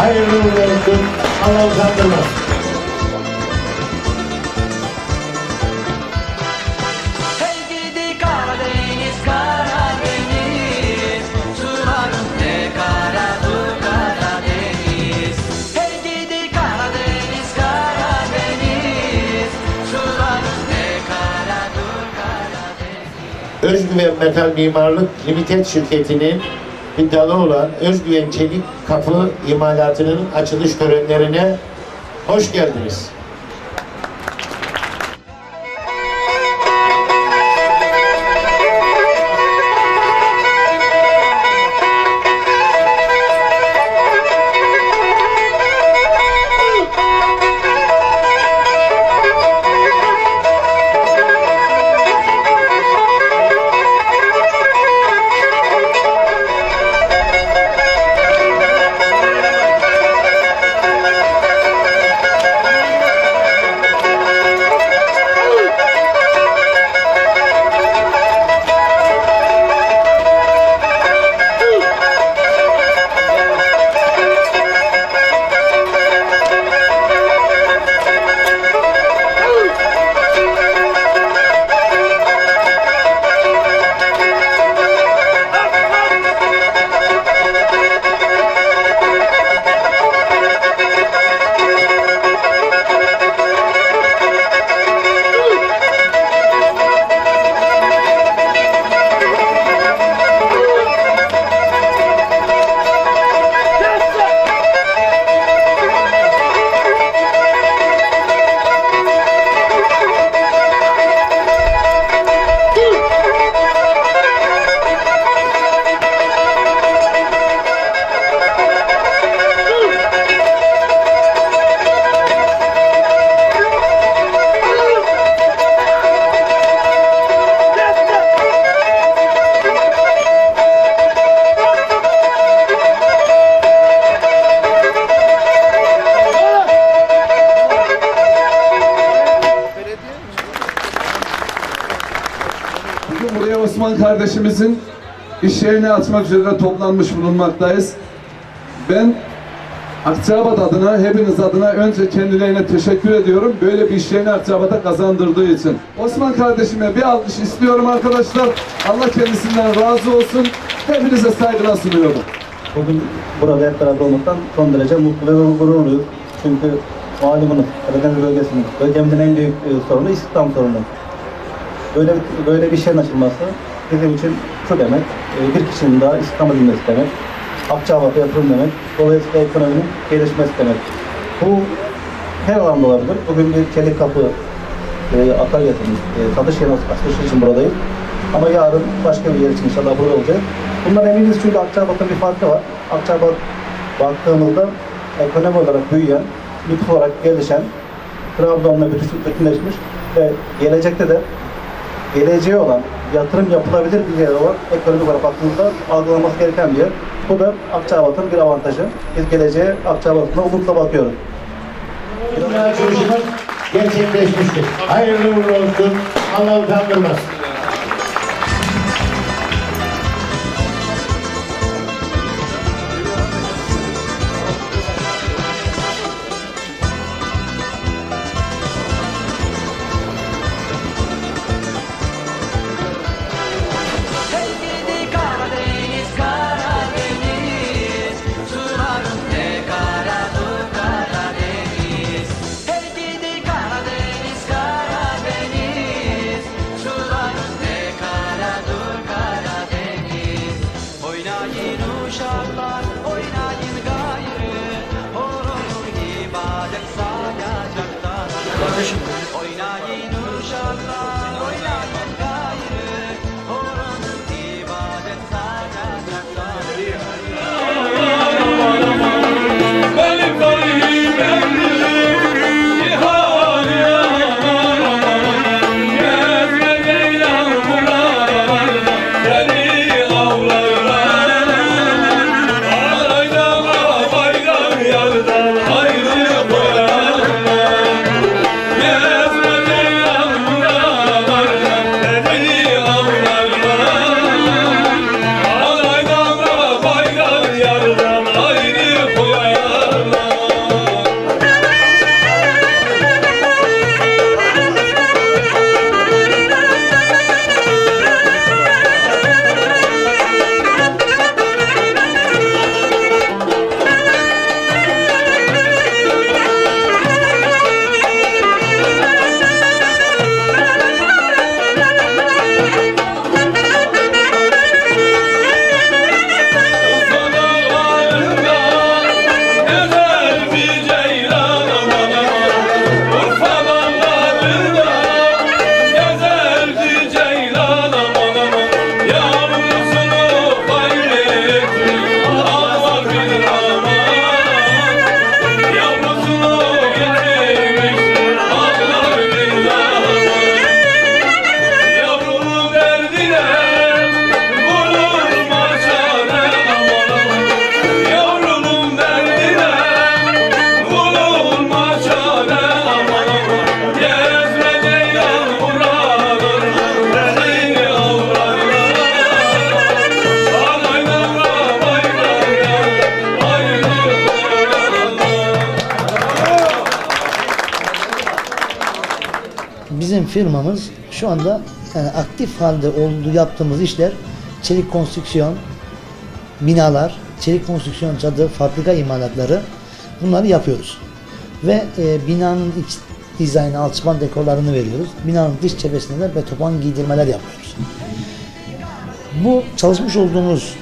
Hayırlı uğurlu olsun. Allah Karadeniz Özgüven Metal Mimarlık Limited şirketinin bir dalı olan Özgüven Çelik Kapı imalatının açılış törenlerine hoş geldiniz. Osman kardeşimizin iş yerini açmak üzere toplanmış bulunmaktayız. Ben Akçabat adına, hepiniz adına önce kendilerine teşekkür ediyorum. Böyle bir iş yerini Akçabat'a kazandırdığı için. Osman kardeşime bir alkış istiyorum arkadaşlar. Allah kendisinden razı olsun. Hepinize saygılar sunuyorum. Bugün burada hep beraber olmaktan son derece mutlu ve gururluyuz. Çünkü malumunuz Karadeniz bölgesinin, bölgemizin en büyük sorunu istihdam sorunu. Böyle böyle bir şeyin açılması bizim için şu demek, e, bir kişinin daha istihdam edilmesi demek, Akçabat'a yatırım demek, dolayısıyla ekonominin gelişmesi demek. Bu her alanda olabilir. Bugün bir çelik kapı e, atölyesinin e, satış yeri açılışı için buradayız. Ama yarın başka bir yer için inşallah burada olacak. Bundan eminiz çünkü Akçabat'ın bir farkı var. Akçabat baktığımızda ekonomi olarak büyüyen, nüfus olarak gelişen, Trabzon'la bütün- bütünleşmiş ve gelecekte de geleceği olan, yatırım yapılabilir bir yer olan ekonomik olarak baktığımızda algılanması gereken bir yer. Bu da Akçabat'ın bir avantajı. Biz geleceğe Akçabat'ına umutla bakıyoruz. Bugün açılışımız gerçekleşmiştir. Hayırlı uğurlu olsun. Allah utandırmasın. Bizim firmamız şu anda yani aktif halde olduğu yaptığımız işler çelik konstrüksiyon, binalar, çelik konstrüksiyon çadır, fabrika imalatları bunları yapıyoruz. Ve e, binanın iç dizaynı, alçıpan dekorlarını veriyoruz. Binanın dış cephesine de betopan giydirmeler yapıyoruz. Bu çalışmış olduğumuz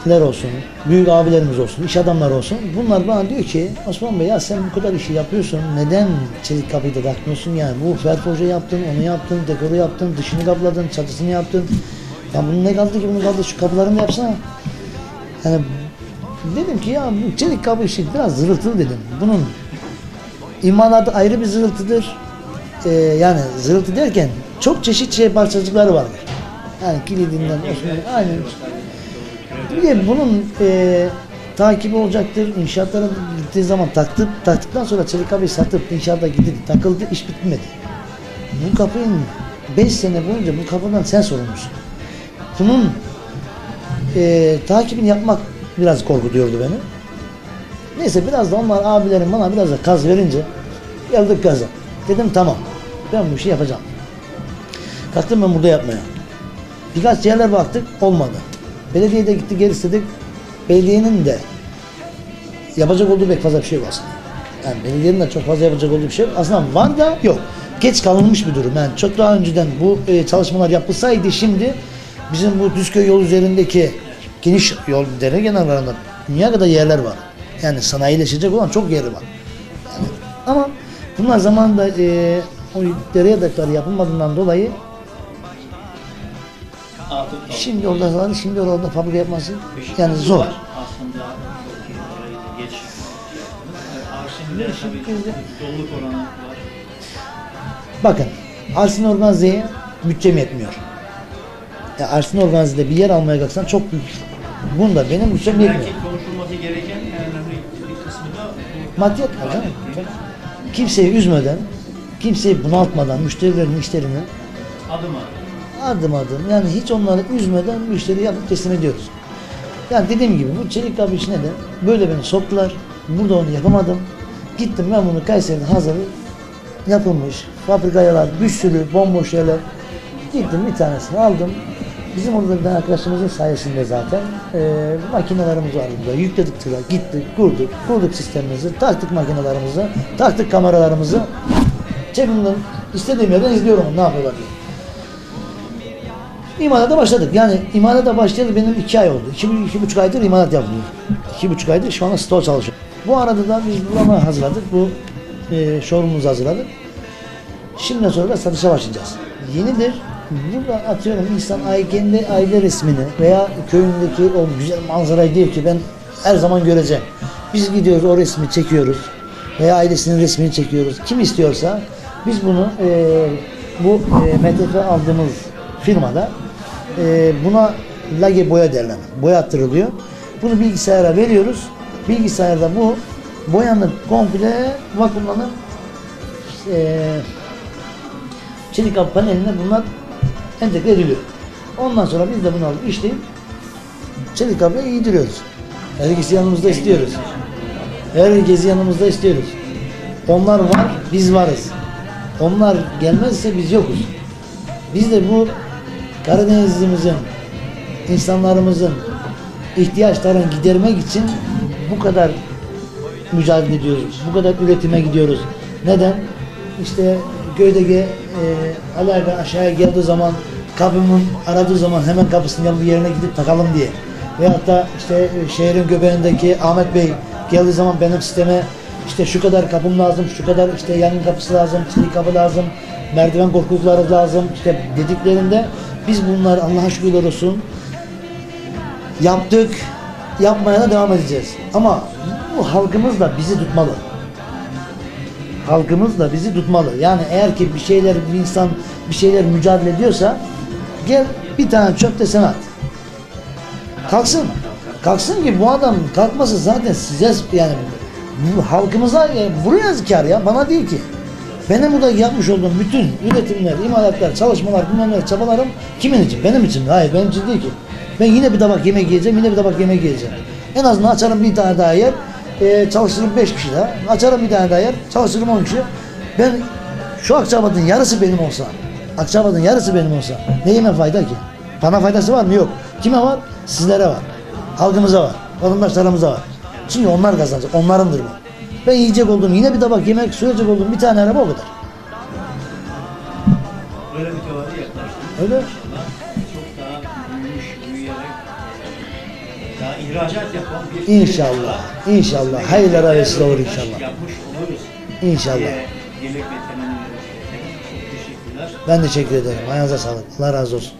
müteahhitler olsun, büyük abilerimiz olsun, iş adamları olsun. Bunlar bana diyor ki Osman Bey ya sen bu kadar işi yapıyorsun. Neden çelik kapıyı da takmıyorsun? Yani bu ferforje yaptın, onu yaptın, dekoru yaptın, dışını kapladın, çatısını yaptın. Ya bunun ne kaldı ki bunu kaldı şu kapılarını yapsana. Yani dedim ki ya çelik kapı işi biraz zırıltılı dedim. Bunun imalatı ayrı bir zırıltıdır. Ee, yani zırıltı derken çok çeşit şey parçacıkları vardır. Yani kilidinden, olsun, aynen. Bir de bunun e, takibi olacaktır. İnşaatlara gittiği zaman taktık, taktıktan sonra çelik kapıyı satıp inşaata gidip takıldı, iş bitmedi. Bu kapının 5 sene boyunca bu kapıdan sen sorumlusun. Bunun e, takibini yapmak biraz korkutuyordu beni. Neyse biraz da onlar abilerim bana biraz da kaz verince geldik gaza. Dedim tamam ben bu işi yapacağım. Kalktım ben burada yapmaya. Birkaç yerler baktık olmadı. Belediyede gitti geri istedik. Belediyenin de yapacak olduğu pek fazla bir şey yok aslında. Yani belediyenin de çok fazla yapacak olduğu bir şey. Aslında var da yok. Geç kalınmış bir durum. Yani çok daha önceden bu e, çalışmalar yapılsaydı şimdi bizim bu Düzköy yol üzerindeki geniş yol dere kenarlarında dünya kadar yerler var. Yani sanayileşecek olan çok yeri var. Yani, ama bunlar zamanında e, o dere yadakları yapılmadığından dolayı şimdi orada var, şimdi orada fabrika yapması yani zor. Aslında geç. Ki doluluk oranı. Bakın Arsin Organize'ye bütçem yetmiyor. Ya Arsin Organize'de bir yer almaya kalksan çok büyük. Bunda benim bütçem yetmiyor. Belki konuşulması gereken en önemli bir kısmı da. Maddiyat var canım. Kimseyi üzmeden, kimseyi bunaltmadan, müşterilerin işlerini adım adım. Adım adım yani hiç onları üzmeden müşteri yapıp teslim ediyoruz. Yani dediğim gibi bu çelik kapı işine de böyle beni soktular. Burada onu yapamadım. Gittim ben bunu Kayseri'de hazır yapılmış fabrikalar, bir sürü bomboş yerler. Gittim bir tanesini aldım. Bizim orada bir arkadaşımızın sayesinde zaten e, var burada. Yükledik tıra, gittik, kurduk, kurduk sistemimizi, taktık makinelerimizi, taktık kameralarımızı. Cebimden istediğim yerden izliyorum ne yapıyorlar diye. İmalata başladık. Yani imalata başlayalı benim iki ay oldu. İki, iki buçuk aydır imalat yapılıyor. İki buçuk aydır şu anda store çalışıyor. Bu arada da biz bulama hazırladık. Bu e, showroom'umuzu hazırladık. Şimdi sonra da satışa başlayacağız. Yenidir. Burada atıyorum insan kendi aile resmini veya köyündeki o güzel manzarayı diyor ki ben her zaman göreceğim. Biz gidiyoruz o resmi çekiyoruz veya ailesinin resmini çekiyoruz. Kim istiyorsa biz bunu e, bu e, MTF aldığımız firmada e, buna lage boya derler. Boya attırılıyor. Bunu bilgisayara veriyoruz. Bilgisayarda bu boyanıp komple vakumlanıp e, çelik paneline bunlar entegre ediliyor. Ondan sonra biz de bunu alıp işleyip çelik kapıya giydiriyoruz. Herkesi yanımızda istiyoruz. Herkesi yanımızda istiyoruz. Onlar var, biz varız. Onlar gelmezse biz yokuz. Biz de bu Karadenizlimizin, insanlarımızın ihtiyaçlarını gidermek için bu kadar mücadele ediyoruz. Bu kadar üretime gidiyoruz. Neden? İşte köydeki e, Ali Aga aşağıya geldiği zaman kapımın aradığı zaman hemen kapısının yanı bir yerine gidip takalım diye. Veyahut da işte e, şehrin göbeğindeki Ahmet Bey geldiği zaman benim sisteme işte şu kadar kapım lazım, şu kadar işte yangın kapısı lazım, çelik kapı lazım, merdiven korkulukları lazım işte dediklerinde biz bunlar Allah'a şükürler olsun yaptık, yapmaya da devam edeceğiz. Ama bu halkımız da bizi tutmalı. Halkımız da bizi tutmalı. Yani eğer ki bir şeyler, bir insan bir şeyler mücadele ediyorsa gel bir tane çöp de sen at. Kalksın. Kalksın ki bu adam kalkması zaten size yani halkımıza buraya zikar ya bana değil ki. Benim burada yapmış olduğum bütün üretimler, imalatlar, çalışmalar, bilmem çabalarım kimin için? Benim için. Hayır benim için değil ki. Ben yine bir tabak yemek yiyeceğim, yine bir tabak yemek yiyeceğim. En azından açarım bir tane daha yer, e, çalıştırırım beş kişi daha. Açarım bir tane daha yer, çalıştırırım on kişi. Ben Şu Akçabat'ın yarısı benim olsa, Akçabat'ın yarısı benim olsa neyime fayda ki? Bana faydası var mı? Yok. Kime var? Sizlere var. Halkımıza var. Vatandaşlarımıza var. Çünkü onlar kazanacak. Onlarındır bu. Ben yiyecek olduğum yine bir tabak yemek sürecek olduğum bir tane araba o kadar. Böyle bir teori yaklaştınız. Öyle. Çok daha büyümüş, büyüyerek daha ihracat yapan bir İnşallah. İnşallah. Hayırlara vesile olur inşallah. Yapmış oluruz. İnşallah. diye Dilek ve temenni ederim. Çok teşekkürler. Ben teşekkür ederim. Ayağınıza sağlık. Allah razı olsun.